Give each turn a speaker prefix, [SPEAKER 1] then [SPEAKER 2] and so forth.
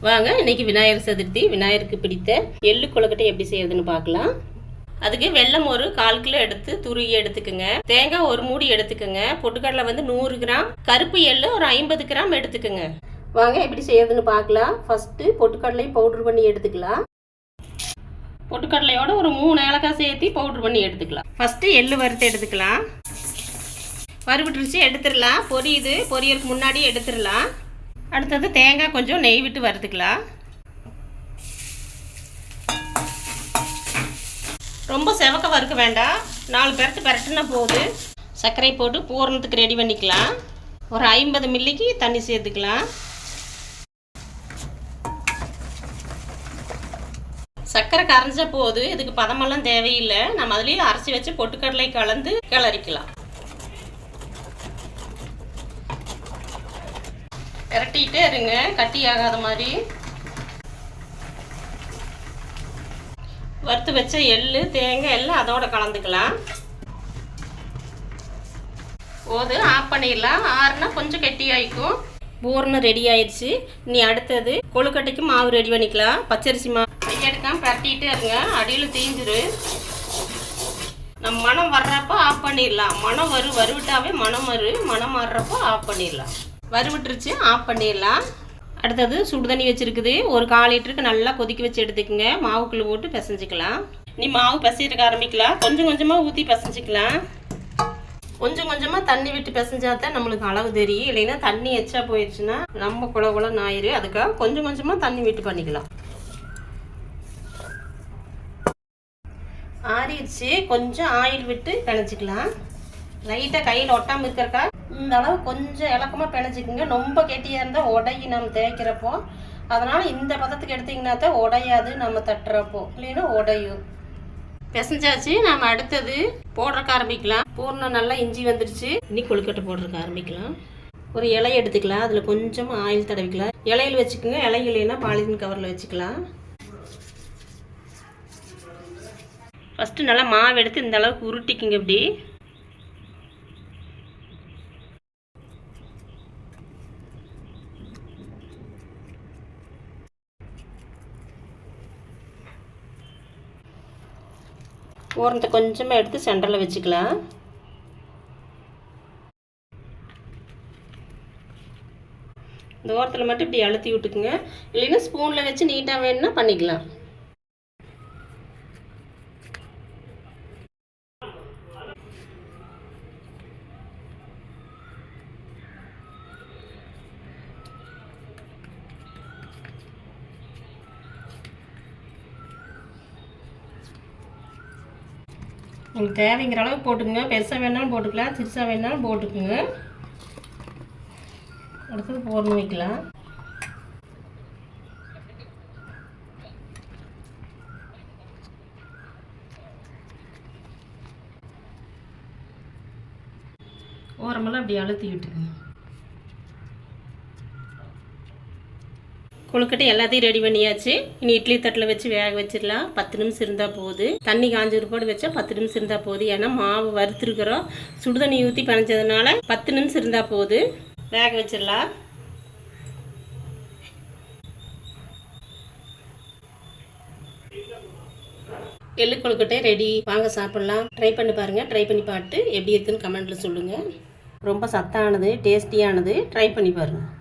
[SPEAKER 1] வாங்க இன்னைக்கு விநாயகர் சதுர்த்தி. விநாயகருக்கு பிடித்த எள்ளு கொழுக்கட்டை எப்படி செய்யறதுன்னு பார்க்கலாம். அதுக்கு வெல்லம் ஒரு கால் கிலோ எடுத்து துருகி எடுத்துக்கோங்க. தேங்காய் ஒரு மூடி எடுத்துக்கோங்க. பொட்டுக்கடலை வந்து நூறு கிராம். கருப்பு எள்ளு ஒரு ஐம்பது கிராம் எடுத்துக்கோங்க. வாங்க எப்படி செய்யறதுன்னு பார்க்கலாம். ஃபஸ்ட்டு பொட்டுக்கடலையும் பவுடர் பண்ணி எடுத்துக்கலாம். பொட்டுக்கடலையோட ஒரு மூணு ஏலக்காய் சேர்த்து பவுடர் பண்ணி எடுத்துக்கலாம். ஃபஸ்ட்டு எள்ளு வறுத்து எடுத்துக்கலாம். வறுவிட்டுருச்சு எடுத்துடலாம். பொரியுது. பொரியலுக்கு முன்னாடி எடுத்துடலாம். அடுத்தது தேங்காய் கொஞ்சம் நெய் விட்டு வறுத்துக்கலாம். ரொம்ப செவக்க வறுக்க வேண்டாம். நாலு பேர்த்து பெரட்டுனா போகுது சர்க்கரை போட்டு பூரணத்துக்கு ரெடி பண்ணிக்கலாம். ஒரு ஐம்பது மில்லிக்கு தண்ணி சேர்த்துக்கலாம். சர்க்கரை கரைஞ்ச போது இதுக்கு பதமெல்லாம் தேவையில்லை. நம்ம அதுலேயே அரைச்சி வச்சு பொட்டுக்கடலை கலந்து கிளறிக்கலாம். விரட்டிக்கிட்டே இருங்க கட்டி ஆகாத மாதிரி. வறுத்து வச்ச எள்ளு தேங்காய் எல்லாம் அதோட கலந்துக்கலாம். போது ஆஃப் பண்ணிடலாம். ஆறுனா கொஞ்சம் கெட்டியாயிக்கும் பூர்ணம் ரெடி ஆயிடுச்சு. இனி அடுத்தது கொழுக்கட்டைக்கு மாவு ரெடி பண்ணிக்கலாம். பச்சரிசி மாவு கையெடுக்காம பரட்டிகிட்டே இருங்க. அடியில் தீஞ்சிரு. நம்ம மனம் வர்றப்போ ஆஃப் பண்ணிடலாம். மனம் வரு வருவிட்டாவே மனம் வரு. மனம் வர்றப்போ ஆஃப் பண்ணிடலாம். வறுவிட்டுருச்சு ஆஃப் பண்ணிடலாம். அடுத்தது சுடு தண்ணி வச்சுருக்குது. ஒரு கால் லிட்டருக்கு நல்லா கொதிக்க வச்சு எடுத்துக்கோங்க. மாவுக்குள்ளே போட்டு பிசைஞ்சிக்கலாம். நீ மாவு பிசைறதுக்கு ஆரம்பிக்கலாம். கொஞ்சம் கொஞ்சமாக ஊற்றி பிசைஞ்சிக்கலாம். கொஞ்சம் கொஞ்சமாக தண்ணி விட்டு பிசைஞ்சா தான் நம்மளுக்கு அளவு தெரியும். இல்லைன்னா தண்ணி எச்சா போயிடுச்சுன்னா நம்ம குள குளம் ஞாயிறு அதுக்காக கொஞ்சம் கொஞ்சமாக தண்ணி விட்டு பண்ணிக்கலாம். ஆறிடுச்சு. கொஞ்சம் ஆயில் விட்டு கணச்சிக்கலாம் லைட்டாக கையில் ஒட்டாமல் இருக்கிறக்கா இந்த அளவு கொஞ்சம் இலக்கமாக பிணைச்சிக்கோங்க ரொம்ப கெட்டியாக இருந்தால் உடையும் நம்ம தேய்க்கிறப்போ. அதனால் இந்த பதத்துக்கு எடுத்திங்கன்னா தான் உடையாது நம்ம தட்டுறப்போ. இல்லைன்னா உடையும் பிசைஞ்சாச்சு நம்ம அடுத்தது போடுறக்கு ஆரம்பிக்கலாம். பூர்ணம் நல்லா இஞ்சி வந்துருச்சு இனி கொழுக்கட்டை போடுறதுக்கு ஆரம்பிக்கலாம். ஒரு இலை எடுத்துக்கலாம். அதில் கொஞ்சம் ஆயில் தடவிக்கலாம். இலையில் வச்சுக்கோங்க. இலை இல்லைன்னா பாலிதீன் கவரில் வச்சுக்கலாம். ஃபஸ்ட்டு நல்லா மாவு எடுத்து இந்த அளவுக்கு உருட்டிக்குங்க இப்படி. ஓரத்தை கொஞ்சமாக எடுத்து சென்டரில் வச்சுக்கலாம். இந்த ஓரத்தில் மட்டும் இப்படி அழுத்தி விட்டுக்குங்க. இல்லைன்னா ஸ்பூனில் வச்சு நீட்டாக வேணும்னா பண்ணிக்கலாம். உங்களுக்கு தேவைங்கிற அளவு போட்டுக்கோங்க. பெருசாக வேணாலும் போட்டுக்கலாம். சிறுசாக வேணாலும் போட்டுக்குங்க. அடுத்தது போர்னு வைக்கலாம். ஓரமெல்லாம் அப்படி அழுத்தி விட்டுக்குங்க கொழுக்கட்டை எல்லாத்தையும் ரெடி பண்ணியாச்சு. இனி இட்லி தட்டில் வச்சு வேக வச்சிடலாம். பத்து நிமிஷம் இருந்தால் போகுது தண்ணி காஞ்ச ஒருபாடு வச்சா பத்து நிமிஷம் இருந்தால் போகுது ஏன்னா மாவு வறுத்துருக்குறோம். சுடு தண்ணி ஊற்றி பனைஞ்சதுனால பத்து நிமிஷம் இருந்தால் போகுது வேக வச்சிடலாம். எள்ளு கொழுக்கட்டை ரெடி வாங்க சாப்பிட்லாம். ட்ரை பண்ணி பாருங்கள் ட்ரை பண்ணி பார்த்து எப்படி இருக்குன்னு கமெண்ட்டில் சொல்லுங்கள் ரொம்ப சத்தானது டேஸ்டியானது ட்ரை பண்ணி பாருங்கள்